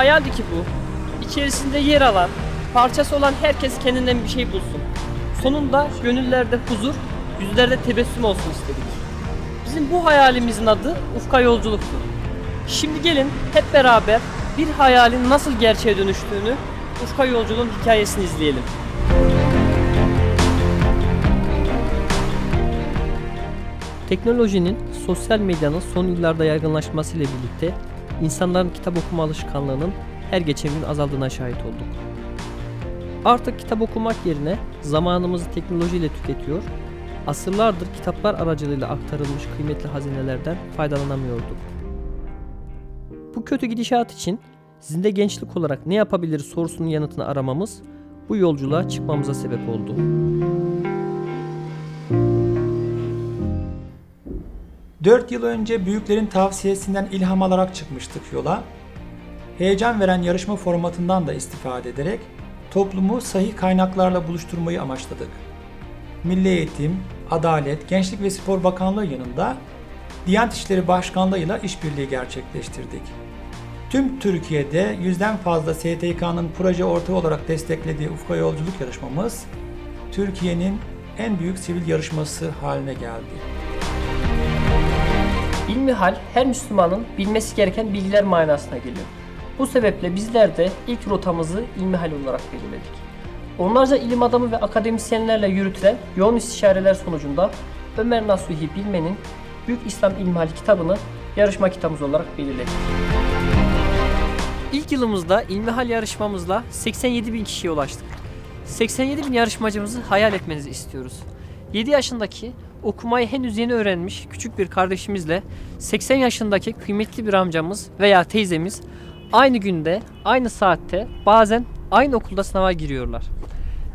hayaldi ki bu. İçerisinde yer alan, parçası olan herkes kendinden bir şey bulsun. Sonunda gönüllerde huzur, yüzlerde tebessüm olsun istedik. Bizim bu hayalimizin adı Ufka Yolculuktu. Şimdi gelin hep beraber bir hayalin nasıl gerçeğe dönüştüğünü, Ufka Yolculuğun hikayesini izleyelim. Teknolojinin, sosyal medyanın son yıllarda yaygınlaşmasıyla birlikte insanların kitap okuma alışkanlığının her geçen gün azaldığına şahit olduk. Artık kitap okumak yerine zamanımızı teknolojiyle tüketiyor, asırlardır kitaplar aracılığıyla aktarılmış kıymetli hazinelerden faydalanamıyorduk. Bu kötü gidişat için sizin de gençlik olarak ne yapabiliriz sorusunun yanıtını aramamız bu yolculuğa çıkmamıza sebep oldu. Dört yıl önce büyüklerin tavsiyesinden ilham alarak çıkmıştık yola. Heyecan veren yarışma formatından da istifade ederek toplumu sahih kaynaklarla buluşturmayı amaçladık. Milli Eğitim, Adalet, Gençlik ve Spor Bakanlığı yanında Diyanet İşleri Başkanlığı ile işbirliği gerçekleştirdik. Tüm Türkiye'de yüzden fazla STK'nın proje ortağı olarak desteklediği Ufka Yolculuk yarışmamız Türkiye'nin en büyük sivil yarışması haline geldi. İlmihal her Müslümanın bilmesi gereken bilgiler manasına geliyor. Bu sebeple bizler de ilk rotamızı İlmihal olarak belirledik. Onlarca ilim adamı ve akademisyenlerle yürütülen yoğun istişareler sonucunda Ömer Nasuhi Bilmen'in Büyük İslam İlmihal kitabını yarışma kitabımız olarak belirledik. İlk yılımızda İlmihal yarışmamızla 87 bin kişiye ulaştık. 87 bin yarışmacımızı hayal etmenizi istiyoruz. 7 yaşındaki okumayı henüz yeni öğrenmiş küçük bir kardeşimizle 80 yaşındaki kıymetli bir amcamız veya teyzemiz aynı günde, aynı saatte bazen aynı okulda sınava giriyorlar.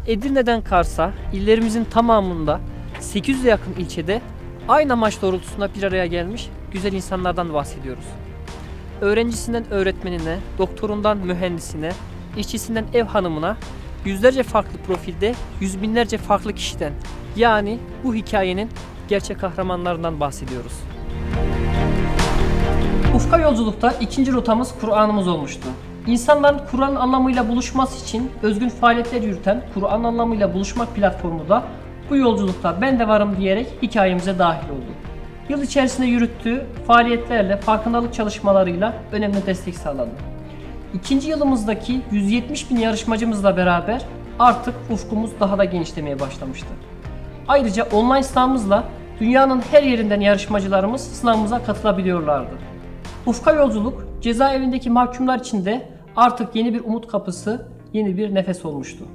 Edirne'den Kars'a illerimizin tamamında 800'e yakın ilçede aynı amaç doğrultusunda bir araya gelmiş güzel insanlardan bahsediyoruz. Öğrencisinden öğretmenine, doktorundan mühendisine, işçisinden ev hanımına yüzlerce farklı profilde yüz binlerce farklı kişiden yani bu hikayenin gerçek kahramanlarından bahsediyoruz. Ufka yolculukta ikinci rotamız Kur'an'ımız olmuştu. İnsanların Kur'an anlamıyla buluşması için özgün faaliyetler yürüten Kur'an anlamıyla buluşmak platformu da bu yolculukta ben de varım diyerek hikayemize dahil oldu. Yıl içerisinde yürüttüğü faaliyetlerle, farkındalık çalışmalarıyla önemli destek sağladı. İkinci yılımızdaki 170 bin yarışmacımızla beraber artık ufkumuz daha da genişlemeye başlamıştı. Ayrıca online sınavımızla dünyanın her yerinden yarışmacılarımız sınavımıza katılabiliyorlardı. Ufka yolculuk cezaevindeki mahkumlar için de artık yeni bir umut kapısı, yeni bir nefes olmuştu.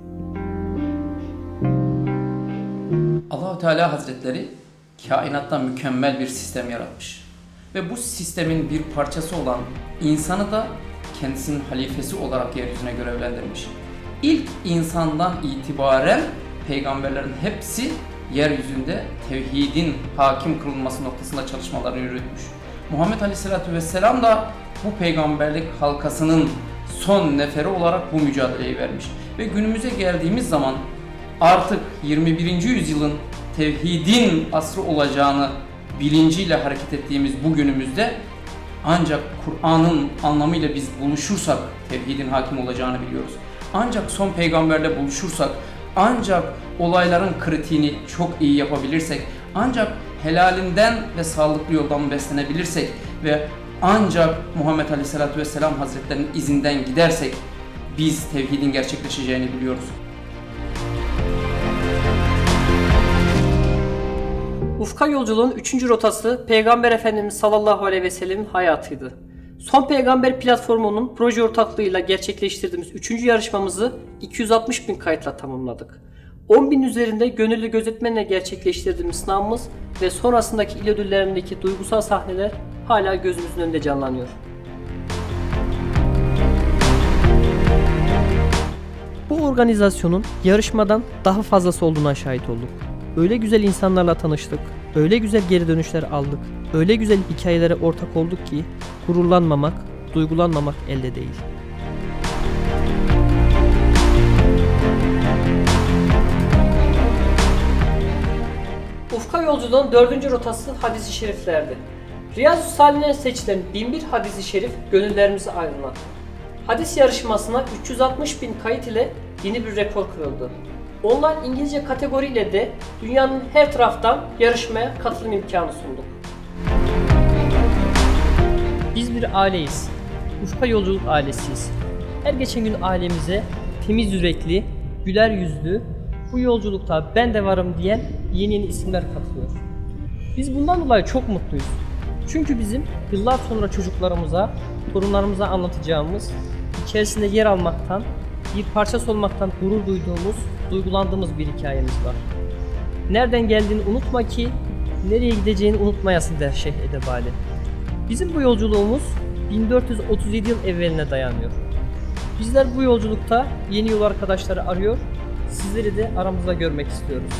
Allahu Teala Hazretleri kainatta mükemmel bir sistem yaratmış. Ve bu sistemin bir parçası olan insanı da kendisinin halifesi olarak yeryüzüne görevlendirmiş. İlk insandan itibaren peygamberlerin hepsi yeryüzünde tevhidin hakim kılınması noktasında çalışmalarını yürütmüş. Muhammed Aleyhisselatü Vesselam da bu peygamberlik halkasının son neferi olarak bu mücadeleyi vermiş. Ve günümüze geldiğimiz zaman artık 21. yüzyılın tevhidin asrı olacağını bilinciyle hareket ettiğimiz bu günümüzde ancak Kur'an'ın anlamıyla biz buluşursak tevhidin hakim olacağını biliyoruz. Ancak son peygamberle buluşursak, ancak olayların kritiğini çok iyi yapabilirsek, ancak helalinden ve sağlıklı yoldan beslenebilirsek ve ancak Muhammed Aleyhisselatü Vesselam Hazretlerinin izinden gidersek biz tevhidin gerçekleşeceğini biliyoruz. Ufka yolculuğun 3. rotası Peygamber Efendimiz sallallahu aleyhi ve sellemin hayatıydı. Son Peygamber platformunun proje ortaklığıyla gerçekleştirdiğimiz 3. yarışmamızı 260 bin kayıtla tamamladık. 10 bin üzerinde gönüllü gözetmenle gerçekleştirdiğimiz sınavımız ve sonrasındaki il ödüllerindeki duygusal sahneler hala gözümüzün önünde canlanıyor. Bu organizasyonun yarışmadan daha fazlası olduğuna şahit olduk. Öyle güzel insanlarla tanıştık, öyle güzel geri dönüşler aldık, öyle güzel hikayelere ortak olduk ki gururlanmamak, duygulanmamak elde değil. Ufka yolculuğun dördüncü rotası hadisi şeriflerdi. Riyazu Salih'e seçilen binbir hadisi şerif gönüllerimizi aydınlattı. Hadis yarışmasına 360 bin kayıt ile yeni bir rekor kırıldı. Online İngilizce kategoriyle de dünyanın her taraftan yarışmaya katılım imkanı sunduk. Biz bir aileyiz. Ufka Yolculuk ailesiyiz. Her geçen gün ailemize temiz yürekli, güler yüzlü, bu yolculukta ben de varım diyen yeni yeni isimler katılıyor. Biz bundan dolayı çok mutluyuz. Çünkü bizim yıllar sonra çocuklarımıza, torunlarımıza anlatacağımız, içerisinde yer almaktan, bir parçası olmaktan gurur duyduğumuz, duygulandığımız bir hikayemiz var. Nereden geldiğini unutma ki, nereye gideceğini unutmayasın der Şeyh Edebali. Bizim bu yolculuğumuz 1437 yıl evveline dayanıyor. Bizler bu yolculukta yeni yol arkadaşları arıyor, sizleri de aramızda görmek istiyoruz.